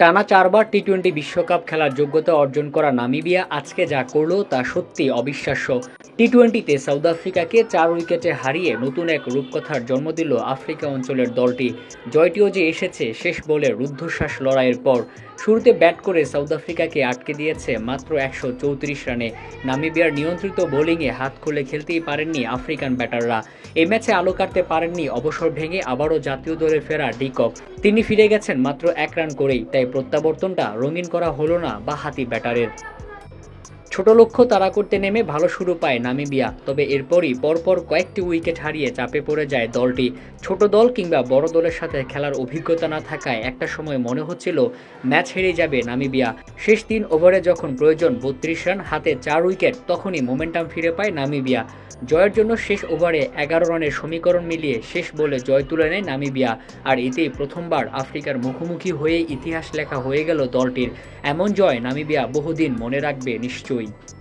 টানা চারবার T twenty বিশ্বকাপ খেলার যোগ্যতা অর্জন করা নামিবিয়া আজকে যা করল তা সত্যি অবিশ্বাস্য। টি টোয়েন্টিতে সাউথ আফ্রিকাকে চার উইকেটে হারিয়ে নতুন এক রূপকথার জন্ম দিল আফ্রিকা অঞ্চলের দলটি। জয়টিও যে এসেছে শেষ বলে রুদ্ধশ্বাস লড়াইয়ের পর। শুরুতে ব্যাট করে সাউথ আফ্রিকাকে আটকে দিয়েছে মাত্র একশো চৌত্রিশ রানে। নামিবিয়ার নিয়ন্ত্রিত বোলিংয়ে হাত খুলে খেলতেই পারেননি আফ্রিকান ব্যাটাররা। এই ম্যাচে আলো কাটতে পারেননি অবসর ভেঙে আবারও জাতীয় দলে ফেরা ডিকক। তিনি ফিরে গেছেন মাত্র এক রান করেই, তাই প্রত্যাবর্তনটা রঙিন করা হলো না বা হাতি ব্যাটারের। ছোট লক্ষ্য তাড়া করতে নেমে ভালো শুরু পায় নামিবিয়া। তবে এরপরই পরপর কয়েকটি উইকেট হারিয়ে চাপে পড়ে যায় দলটি। ছোট দল কিংবা বড় দলের সাথে খেলার অভিজ্ঞতা না থাকায় একটা সময় মনে হচ্ছিল ম্যাচ হেরে যাবে নামিবিয়া। শেষ তিন ওভারে যখন প্রয়োজন বত্রিশ রান, হাতে চার উইকেট, তখনই মোমেন্টাম ফিরে পায় নামিবিয়া। জয়ের জন্য শেষ ওভারে এগারো রানের সমীকরণ মিলিয়ে শেষ বলে জয় তুলে নেয় নামিবিয়া। আর এতেই প্রথমবার আফ্রিকার মুখোমুখি হয়ে ইতিহাস লেখা হয়ে গেল দলটির। এমন জয় নামিবিয়া বহুদিন মনে রাখবে নিশ্চয়ই। wait